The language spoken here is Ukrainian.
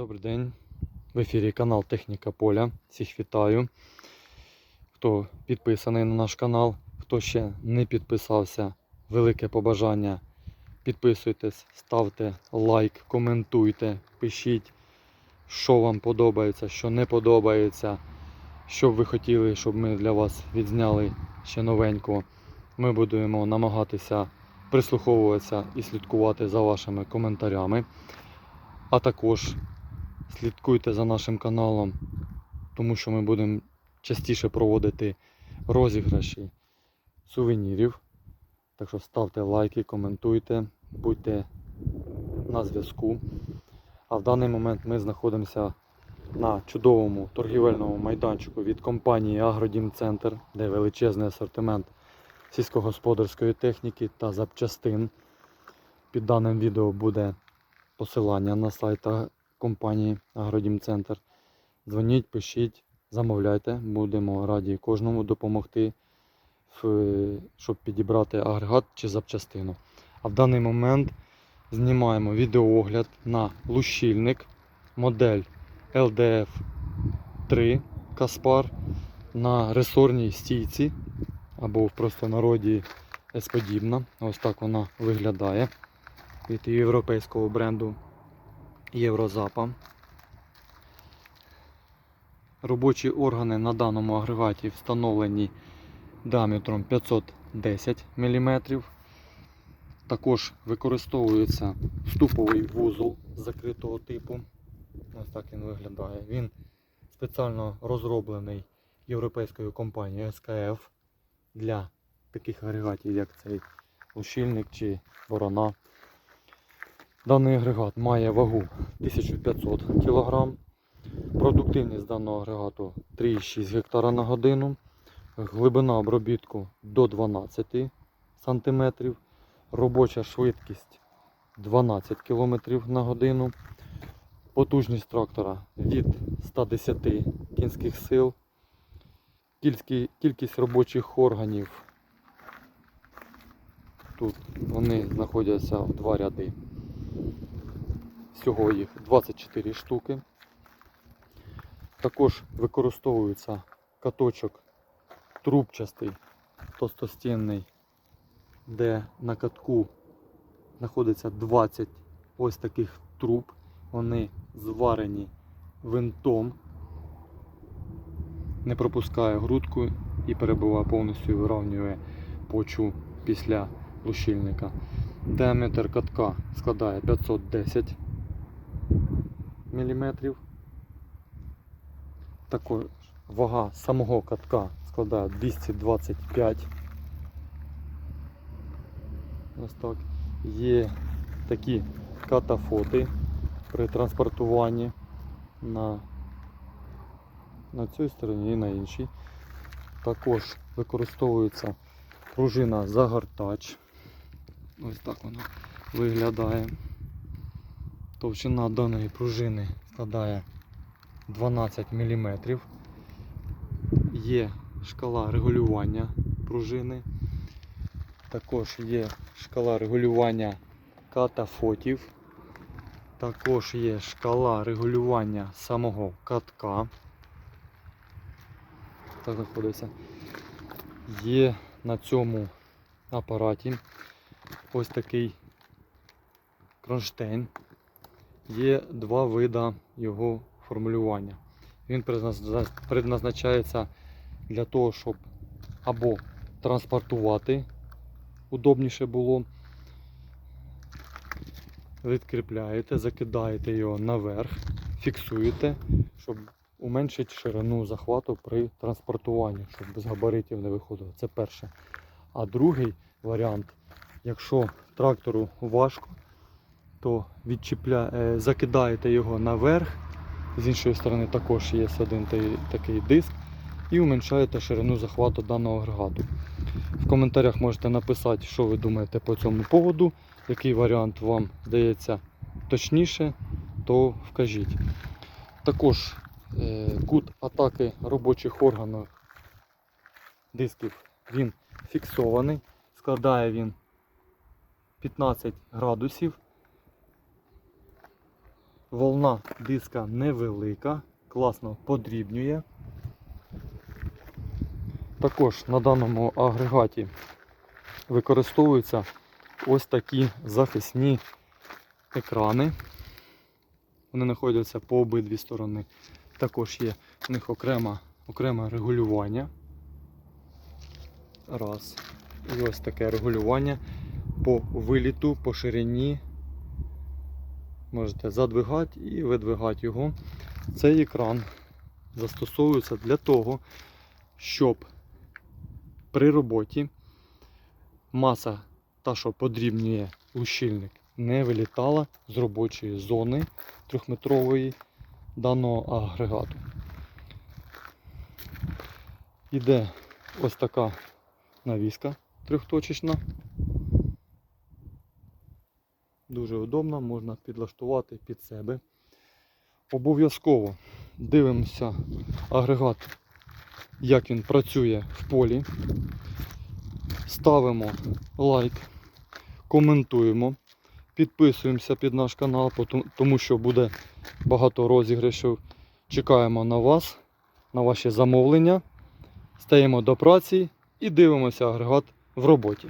Добрий день. В ефірі канал Техніка Поля. Всіх вітаю. Хто підписаний на наш канал, хто ще не підписався, велике побажання. Підписуйтесь, ставте лайк, коментуйте, пишіть, що вам подобається, що не подобається, що б ви хотіли, щоб ми для вас відзняли ще новенького. Ми будемо намагатися прислуховуватися і слідкувати за вашими коментарями. А також слідкуйте за нашим каналом, тому що ми будемо частіше проводити розіграші сувенірів. Так що ставте лайки, коментуйте, будьте на зв'язку. А в даний момент ми знаходимося на чудовому торгівельному майданчику від компанії Агродім Центр, де величезний асортимент сільськогосподарської техніки та запчастин. Під даним відео буде посилання на сайт компанії Агродім Центр. Дзвоніть, пишіть, замовляйте, будемо раді кожному допомогти, щоб підібрати агрегат чи запчастину. А в даний момент знімаємо відеоогляд на лущильник модель LDF 3 Каспар на ресорній стійці або в простонароді S-подібна. Ось так вона виглядає від європейського бренду Єврозапа. Робочі органи на даному агрегаті встановлені діаметром 510 мм. Також використовується вступовий вузол закритого типу. Ось так він виглядає. Він спеціально розроблений європейською компанією SKF для таких агрегатів, як цей лущильник чи ворона. Даний агрегат має вагу 1500 кг. Продуктивність даного агрегату 3,6 гектара на годину. Глибина обробітку до 12 см. Робоча швидкість 12 км на годину. Потужність трактора від 110 кінських сил. Кількість- робочих органів. Тут вони знаходяться в два ряди. Всього їх 24 штуки. Також використовується каточок трубчастий, товстостінний, де на катку знаходиться 20 ось таких труб. Вони зварені винтом, не пропускає грудку і перебуває повністю вирівнює почву після лущильника. Діаметр катка складає 510 мм. Також вага самого катка складає 225. Ось так. Є такі катафоти при транспортуванні на, на цій стороні і на іншій. Також використовується пружина загортач. Ось так вона виглядає. Товщина даної пружини складає 12 мм. Є шкала регулювання пружини. Також є шкала регулювання катафотів. Також є шкала регулювання самого катка. Так знаходиться. Є на цьому апараті ось такий кронштейн. Є два вида його формулювання. Він предназначається для того, щоб або транспортувати удобніше було. Відкріпляєте, закидаєте його наверх, фіксуєте, щоб уменшити ширину захвату при транспортуванні, щоб без габаритів не виходило. Це перше. А другий варіант, якщо трактору важко, то відчіпля... е, закидаєте його наверх. З іншої сторони також є один такий диск. І уменшаєте ширину захвату даного агрегату. В коментарях можете написати, що ви думаєте по цьому поводу, який варіант вам здається точніше, то вкажіть. Також е, кут атаки робочих органів дисків він фіксований, складає він 15 градусів. Волна диска невелика, класно подрібнює. Також на даному агрегаті використовуються ось такі захисні екрани. Вони знаходяться по обидві сторони. Також є в них окрема, окреме регулювання. Раз. І ось таке регулювання по виліту, по ширині. Можете задвигати і видвигати його. Цей екран застосовується для того, щоб при роботі маса, та, що подрібнює ущільник, не вилітала з робочої зони трьохметрової даного агрегату. Іде ось така навіска трьохточечна. Дуже удобно, можна підлаштувати під себе. Обов'язково дивимося агрегат, як він працює в полі. Ставимо лайк, коментуємо, підписуємося під наш канал, тому що буде багато розіграшів. Чекаємо на вас, на ваші замовлення. Стаємо до праці і дивимося агрегат в роботі.